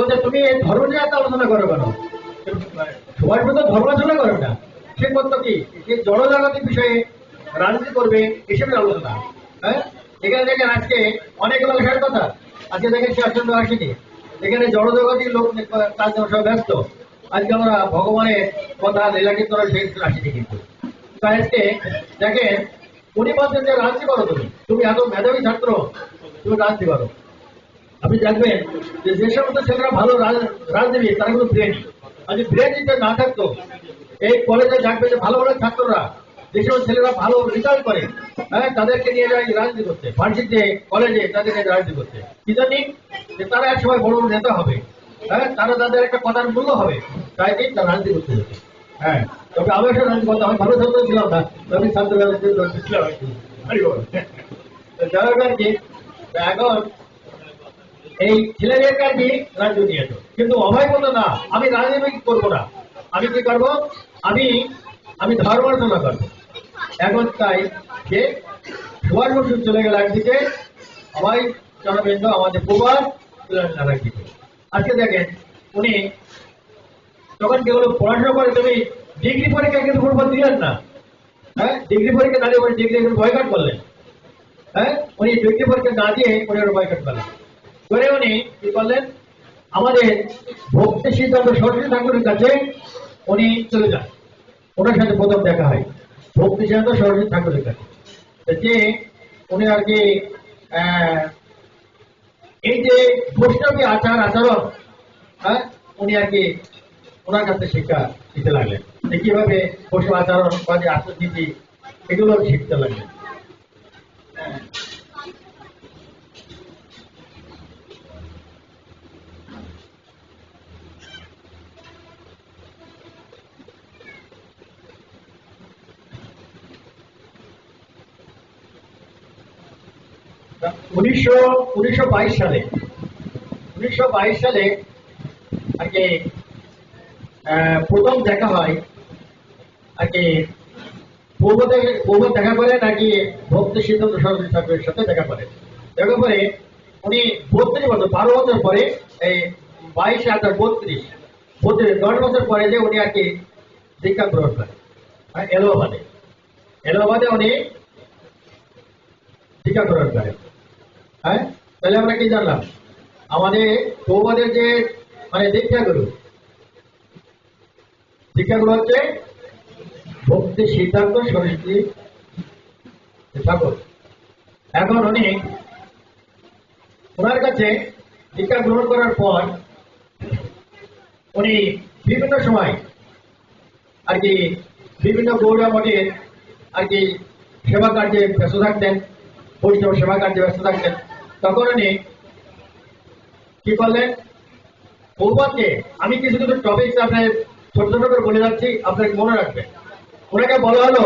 বলছে, তুমি এই ধর্ম নিয়ে এত আলোচনা করো কেন? সবার মতো ধর্ম আলোচনা করো না। সে করতো কি? সে জড়জাগতিক বিষয়ে রাজনীতি করবে এসবের আলোচনা। হ্যাঁ? এখানে দেখেন আজকে অনেকগুলো লেখার কথা। আজকে দেখেন শেষচন্দ্র আসেনি। এখানে জড়জগতিক লোক কাজ সব ব্যস্ত। আজকে আমরা ভগবানের কথা লীলাকীর্তন সেই আসেনি কিন্তু। তো আজকে দেখেন, উনি বলছেন যে রাজনীতি করো তুমি। তুমি এত মেধাবী ছাত্র, তুমি রাজনীতি করো। আপনি দেখবেন যে যে সমস্ত ছেলেরা ভালো রাজ- রাজনীতি, তারা কিন্তু আর যদি ব্রেন না থাকতো। এই কলেজে দেখবে যে ভালো ভালো ছাত্ররা, যে সমস্ত ছেলেরা ভালো রেজাল্ট করে হ্যাঁ তাদেরকে নিয়ে যায় রাজনীতি করতে। ভার্সিটিতে কলেজে তাদেরকে রাজনীতি করতে। কি জানি যে তারা এক সময় বড় বড় নেতা হবে হ্যাঁ তারা তাদের একটা কথার মূল্য হবে, তাই দিন তারা রাজনীতি করতে যেত হ্যাঁ তবে আমি একটা রাজনীতি করতাম, আমি ভালো ছাত্র ছিলাম না, আমি ছাত্র ছিলাম। কি, এখন এই ছেলেদের কাছে রাজ্য নিয়েছো কিন্তু অভয় বলতো না, আমি রাজনীতি করব না। আমি কি করব? আমি আমি ধর্মার্থনা করব। এখন তাই সুভাষ বসু চলে গেল একদিকে সবাই জনবৃন্দ আমাদের প্রবাস চলে একদিকে। আজকে দেখেন, উনি তখন কেবল পড়াশোনা করে তুমি ডিগ্রি পরীক্ষা কিন্তু কোনো দিলেন না। হ্যাঁ ডিগ্রি পরীক্ষা দিয়ে উনি ডিগ্রি বয়কাট করলেন। হ্যাঁ উনি ডিগ্রি পরীক্ষা না দিয়ে উনি বয়কাট করলেন। করে উনি কি করলেন? আমাদের ভক্তি সিদ্ধান্ত সরস্বতী ঠাকুরের কাছে উনি চলে যান। ওনার সাথে প্রথম দেখা হয়। ভক্তি সিদ্ধান্ত সরস্বতী ঠাকুরের কাছে। যে উনি আর কি এই যে বৈষ্ণবী আচার আচরণ হ্যাঁ উনি আর কি ওনার কাছে শিক্ষা দিতে লাগলেন। কীভাবে বৈষ্ণব আচরণ বা যে আত্মনীতি এগুলো শিখতে লাগলেন। উনিশশো সালে, উনিশশো বাইশ সালে আর কি প্রথম দেখা হয়, আর কি পূর্ব থেকে পূর্ব দেখা করে নাকি ভক্তি সিদ্ধান্ত সরস্বতী ঠাকুরের সাথে দেখা করে। দেখা করে উনি বত্রিশ বছর, বারো বছর পরে এই বাইশ হাজার বত্রিশ বত্রিশ, দশ বছর পরে যে উনি আর কি দীক্ষা গ্রহণ করেন আর এলাহাবাদে। এলাহাবাদে উনি দীক্ষা গ্রহণ করেন। হ্যাঁ? তাহলে আমরা কি জানলাম? আমাদের বৌবাদের যে মানে দীক্ষাগুরু দীক্ষাগুরু হচ্ছে ভক্তি সিদ্ধান্ত সরস্বতী ঠাকুর। এখন উনি ওনার কাছে দীক্ষা গ্রহণ করার পর উনি বিভিন্ন সময় আর কি বিভিন্ন মঠের আর কি সেবা কার্যে ব্যস্ত থাকতেন। পরিষেবা সেবা কার্যে ব্যস্ত থাকতেন। তখন উনি কি করলেন? বৌবাদকে আমি কিছু কিছু টপিক আপনার ছোট ছোট করে বলে যাচ্ছি, আপনাকে মনে রাখবেন। ওনাকে বলা হলো